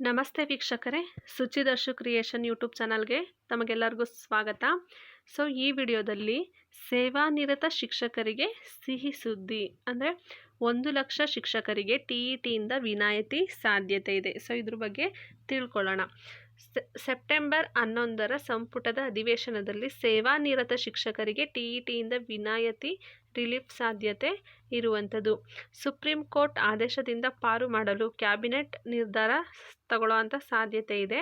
ನಮಸ್ತೆ ವೀಕ್ಷಕರೇ ಶುಚಿದರ್ಶು creation YouTube ಚಾನಲ್ಗೆ ತಮಗೆಲ್ಲರಿಗೂ ಸ್ವಾಗತ. ಸೊ, ಈ ವಿಡಿಯೋದಲ್ಲಿ ಸೇವಾನಿರತ ಶಿಕ್ಷಕರಿಗೆ ಸಿಹಿ ಸುದ್ದಿ, ಅಂದರೆ ಒಂದು ಲಕ್ಷ ಶಿಕ್ಷಕರಿಗೆ ಟಿ ಇ ಟಿಯಿಂದ ವಿನಾಯಿತಿ ಸಾಧ್ಯತೆ ಇದೆ. ಸೊ, ಇದ್ರ ಬಗ್ಗೆ ತಿಳ್ಕೊಳ್ಳೋಣ. ಸೆಪ್ಟೆಂಬರ್ ಹನ್ನೊಂದರ ಸಂಪುಟದ ಅಧಿವೇಶನದಲ್ಲಿ ಸೇವಾನಿರತ ಶಿಕ್ಷಕರಿಗೆ ಟಿ ಇ ಟಿಯಿಂದ ವಿನಾಯಿತಿ ರಿಲೀಫ್ ಸಾಧ್ಯತೆ ಇರುವಂಥದ್ದು. ಸುಪ್ರೀಂ ಕೋರ್ಟ್ ಆದೇಶದಿಂದ ಪಾರು ಮಾಡಲು ಕ್ಯಾಬಿನೆಟ್ ನಿರ್ಧಾರ ತಗೊಳ್ಳೋವಂಥ ಸಾಧ್ಯತೆ ಇದೆ.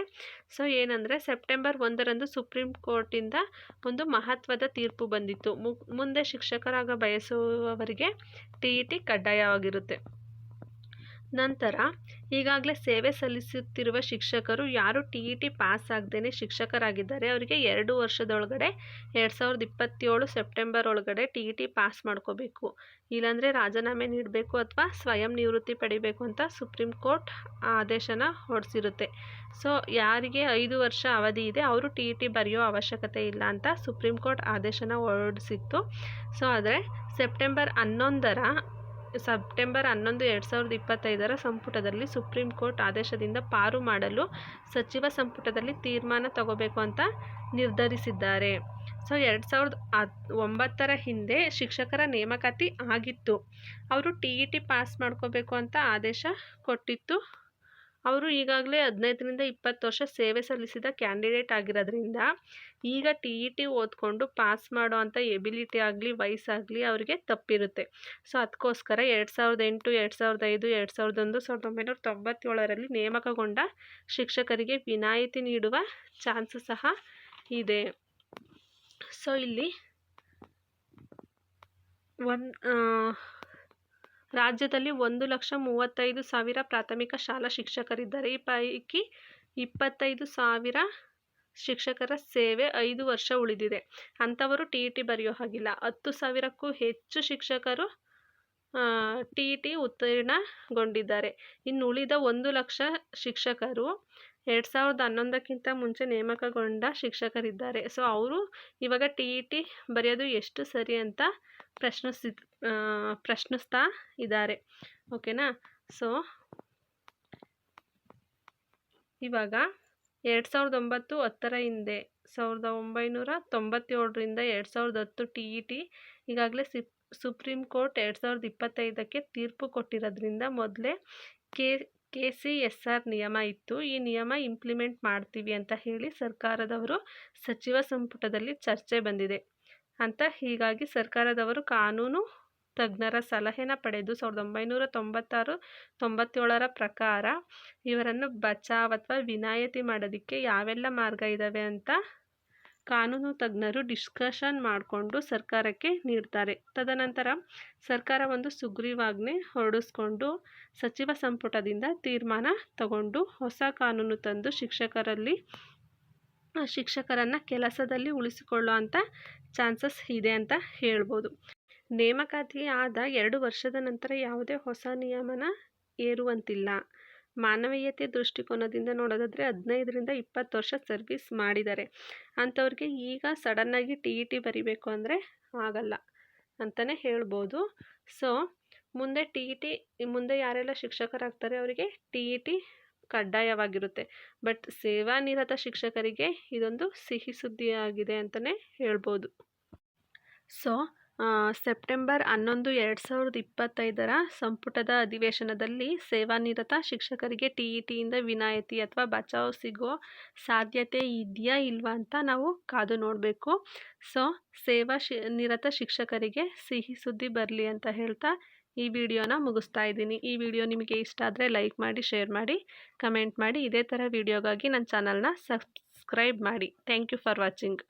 ಸೊ, ಏನಂದರೆ ಸೆಪ್ಟೆಂಬರ್ ಒಂದರಂದು ಸುಪ್ರೀಂ ಕೋರ್ಟಿಂದ ಒಂದು ಮಹತ್ವದ ತೀರ್ಪು ಬಂದಿತ್ತು. ಮುಂದೆ ಶಿಕ್ಷಕರಾಗ ಬಯಸುವವರಿಗೆ ಟಿ ಇ ಟಿ ಕಡ್ಡಾಯವಾಗಿರುತ್ತೆ. ನಂತರ ಈಗಾಗಲೇ ಸೇವೆ ಸಲ್ಲಿಸುತ್ತಿರುವ ಶಿಕ್ಷಕರು ಯಾರು ಟಿ ಇ ಟಿ ಪಾಸ್ ಆಗದೇ ಶಿಕ್ಷಕರಾಗಿದ್ದಾರೆ. ಅವರಿಗೆ ಎರಡು ವರ್ಷದೊಳಗಡೆ, ಎರಡು ಸಾವಿರದ ಇಪ್ಪತ್ತೇಳು ಸೆಪ್ಟೆಂಬರ್ ಒಳಗಡೆ ಟಿ ಇ ಟಿ ಪಾಸ್ ಮಾಡ್ಕೋಬೇಕು. ಇಲ್ಲಾಂದರೆ ರಾಜೀನಾಮೆ ನೀಡಬೇಕು ಅಥವಾ ಸ್ವಯಂ ನಿವೃತ್ತಿ ಪಡಿಬೇಕು ಅಂತ ಸುಪ್ರೀಂ ಕೋರ್ಟ್ ಆದೇಶನ ಹೊರಡಿಸಿರುತ್ತೆ ಸೊ, ಯಾರಿಗೆ ಐದು ವರ್ಷ ಅವಧಿ ಇದೆ, ಅವರು ಟಿ ಇ ಟಿ ಬರೆಯೋ ಅವಶ್ಯಕತೆ ಇಲ್ಲ ಅಂತ ಸುಪ್ರೀಂ ಕೋರ್ಟ್ ಆದೇಶನ ಹೊರಡಿಸಿತ್ತು ಸೊ, ಆದರೆ ಸೆಪ್ಟೆಂಬರ್ ಹನ್ನೊಂದರ ಸೆಪ್ಟೆಂಬರ್ ಹನ್ನೊಂದು, ಎರಡು ಸಾವಿರದ ಇಪ್ಪತ್ತೈದರ ಸಂಪುಟದಲ್ಲಿ ಸುಪ್ರೀಂ ಕೋರ್ಟ್ ಆದೇಶದಿಂದ ಪಾರು ಮಾಡಲು ಸಚಿವ ಸಂಪುಟದಲ್ಲಿ ತೀರ್ಮಾನ ತಗೋಬೇಕು ಅಂತ ನಿರ್ಧರಿಸಿದ್ದಾರೆ. ಸೊ, ಎರಡು ಸಾವಿರದ ಒಂಬತ್ತರ ಹಿಂದೆ ಶಿಕ್ಷಕರ ನೇಮಕಾತಿ ಆಗಿತ್ತು. ಅವರು ಟಿ ಇ ಟಿ ಪಾಸ್ ಮಾಡ್ಕೋಬೇಕು ಅಂತ ಆದೇಶ ಕೊಟ್ಟಿತ್ತು. ಅವರು ಈಗಾಗಲೇ ಹದಿನೈದರಿಂದ ಇಪ್ಪತ್ತು ವರ್ಷ ಸೇವೆ ಸಲ್ಲಿಸಿದ ಕ್ಯಾಂಡಿಡೇಟ್ ಆಗಿರೋದ್ರಿಂದ, ಈಗ ಟಿ ಇ ಟಿ ಓದ್ಕೊಂಡು ಪಾಸ್ ಮಾಡೋ ಅಂಥ ಎಬಿಲಿಟಿ ಆಗಲಿ, ವಯಸ್ಸಾಗಲಿ ಅವರಿಗೆ ತಪ್ಪಿರುತ್ತೆ. ಸೊ ಅದಕ್ಕೋಸ್ಕರ ಎರಡು ಸಾವಿರದ ಎಂಟು, ಎರಡು ಸಾವಿರದ ಐದು, ಎರಡು ಸಾವಿರದ ಒಂದು, ಸಾವಿರದ ಒಂಬೈನೂರ ತೊಂಬತ್ತೇಳರಲ್ಲಿ ನೇಮಕಗೊಂಡ ಶಿಕ್ಷಕರಿಗೆ ವಿನಾಯಿತಿ ನೀಡುವ ಚಾನ್ಸ್ ಸಹ ಇದೆ. ಸೊ, ಇಲ್ಲಿ ಒನ್ ರಾಜ್ಯದಲ್ಲಿ ಒಂದು ಲಕ್ಷ ಮೂವತ್ತೈದು ಸಾವಿರ ಪ್ರಾಥಮಿಕ ಶಾಲಾ ಶಿಕ್ಷಕರಿದ್ದಾರೆ, ಈ ಪೈಕಿ ಇಪ್ಪತ್ತೈದು ಸಾವಿರ ಶಿಕ್ಷಕರ ಸೇವೆ ಐದು ವರ್ಷ ಉಳಿದಿದೆ. ಅಂಥವರು ಟಿ ಇ ಟಿ ಬರೆಯೋ ಹಾಗಿಲ್ಲ. ಹತ್ತು ಸಾವಿರಕ್ಕೂ ಹೆಚ್ಚು ಶಿಕ್ಷಕರು ಟಿ ಇ ಟಿ ಉತ್ತೀರ್ಣಗೊಂಡಿದ್ದಾರೆ. ಇನ್ನು ಉಳಿದ ಒಂದು ಲಕ್ಷ ಶಿಕ್ಷಕರು ಎರಡು ಸಾವಿರದ ಹನ್ನೊಂದಕ್ಕಿಂತ ಮುಂಚೆ ನೇಮಕಗೊಂಡ ಶಿಕ್ಷಕರಿದ್ದಾರೆ. ಸೊ, ಅವರು ಇವಾಗ ಟಿ ಇ ಟಿ ಬರೆಯೋದು ಎಷ್ಟು ಸರಿ ಅಂತ ಪ್ರಶ್ನಿಸಿ ಪ್ರಶ್ನಿಸ್ತಾ ಇದ್ದಾರೆ. ಓಕೆನಾ? ಸೊ, ಇವಾಗ ಎರಡು ಸಾವಿರದ ಒಂಬತ್ತು ಹತ್ತರ ಹಿಂದೆ, ಸಾವಿರದ ಒಂಬೈನೂರ ತೊಂಬತ್ತೇಳರಿಂದ ಎರಡು ಸಾವಿರದ ಹತ್ತು ಟಿ ಇ ಟಿ ಈಗಾಗಲೇ ಸಿಪ್, ಸುಪ್ರೀಂ ಕೋರ್ಟ್ ಎರಡು ಸಾವಿರದ ಇಪ್ಪತ್ತೈದಕ್ಕೆ ತೀರ್ಪು ಕೊಟ್ಟಿರೋದ್ರಿಂದ ಮೊದಲೇ K K C S R ನಿಯಮ ಇತ್ತು. ಈ ನಿಯಮ ಇಂಪ್ಲಿಮೆಂಟ್ ಮಾಡ್ತೀವಿ ಅಂತ ಹೇಳಿ ಸರ್ಕಾರದವರು ಸಚಿವ ಸಂಪುಟದಲ್ಲಿ ಚರ್ಚೆ ಬಂದಿದೆ ಅಂತ ಹೀಗಾಗಿ ಸರ್ಕಾರದವರು ಕಾನೂನು ತಜ್ಞರ ಸಲಹೆನ ಪಡೆದು ಸಾವಿರದ ಒಂಬೈನೂರ ತೊಂಬತ್ತಾರು, ತೊಂಬತ್ತೇಳರ ಪ್ರಕಾರ ಇವರನ್ನು ಬಚಾವ್ ಅಥವಾ ವಿನಾಯಿತಿ ಮಾಡೋದಕ್ಕೆ ಯಾವೆಲ್ಲ ಮಾರ್ಗ ಇದ್ದಾವೆ ಅಂತ ಕಾನೂನು ತಜ್ಞರು ಡಿಸ್ಕಷನ್ ಮಾಡಿಕೊಂಡು ಸರ್ಕಾರಕ್ಕೆ ನೀಡ್ತಾರೆ. ತದನಂತರ ಸರ್ಕಾರ ಒಂದು ಸುಗ್ರೀವಾಜ್ಞೆ ಹೊರಡಿಸ್ಕೊಂಡು ಸಚಿವ ಸಂಪುಟದಿಂದ ತೀರ್ಮಾನ ತಗೊಂಡು ಹೊಸ ಕಾನೂನು ತಂದು ಶಿಕ್ಷಕರಲ್ಲಿ, ಶಿಕ್ಷಕರನ್ನು ಕೆಲಸದಲ್ಲಿ ಉಳಿಸಿಕೊಳ್ಳೋ ಅಂಥ ಚಾನ್ಸಸ್ ಇದೆ ಅಂತ ಹೇಳ್ಬೋದು. ನೇಮಕಾತಿ ಆದ ಎರಡು ವರ್ಷದ ನಂತರ ಯಾವುದೇ ಹೊಸ ನಿಯಮನ ಏರುವಂತಿಲ್ಲ. ಮಾನವೀಯತೆ ದೃಷ್ಟಿಕೋನದಿಂದ ನೋಡೋದಾದರೆ ಹದಿನೈದರಿಂದ ಇಪ್ಪತ್ತು ವರ್ಷ ಸರ್ವಿಸ್ ಮಾಡಿದ್ದಾರೆ. ಅಂಥವ್ರಿಗೆ ಈಗ ಸಡನ್ನಾಗಿ ಟಿ ಇ ಟಿ ಬರಿಬೇಕು ಅಂದರೆ ಆಗಲ್ಲ ಅಂತಲೇ ಹೇಳ್ಬೋದು. ಸೊ ಮುಂದೆ ಟಿ ಇ ಟಿ ಮುಂದೆ ಯಾರೆಲ್ಲ ಶಿಕ್ಷಕರಾಗ್ತಾರೆ ಅವರಿಗೆ ಟಿ ಇ ಟಿ ಕಡ್ಡಾಯವಾಗಿರುತ್ತೆ. ಬಟ್ ಸೇವಾನಿರತ ಶಿಕ್ಷಕರಿಗೆ ಇದೊಂದು ಸಿಹಿ ಸುದ್ದಿಯಾಗಿದೆ ಅಂತಲೇ ಹೇಳ್ಬೋದು. ಸೊ ಸೆಪ್ಟೆಂಬರ್ ಹನ್ನೊಂದು, ಎರಡು ಸಾವಿರದ ಇಪ್ಪತ್ತೈದರ ಸಂಪುಟದ ಅಧಿವೇಶನದಲ್ಲಿ ಸೇವಾನಿರತ ಶಿಕ್ಷಕರಿಗೆ ಟಿ ಇ ಟಿಯಿಂದ ವಿನಾಯಿತಿ ಅಥವಾ ಬಚಾವ್ ಸಿಗೋ ಸಾಧ್ಯತೆ ಇದೆಯಾ ಇಲ್ವಾ ಅಂತ ನಾವು ಕಾದು ನೋಡಬೇಕು. ಸೊ, ಸೇವಾ ಶಿ, ನಿರತ ಶಿಕ್ಷಕರಿಗೆ ಸಿಹಿ ಸುದ್ದಿ ಬರಲಿ ಅಂತ ಹೇಳ್ತಾ ಈ ವಿಡಿಯೋನ ಮುಗಿಸ್ತಾ ಇದ್ದೀನಿ. ಈ ವಿಡಿಯೋ ನಿಮಗೆ ಇಷ್ಟ ಆದರೆ ಲೈಕ್ ಮಾಡಿ, ಶೇರ್ ಮಾಡಿ, ಕಮೆಂಟ್ ಮಾಡಿ. ಇದೇ ಥರ ವಿಡಿಯೋಗಾಗಿ ನನ್ನ ಚಾನಲ್ನ ಸಬ್ಸ್ಕ್ರೈಬ್ ಮಾಡಿ. Thank you for watching.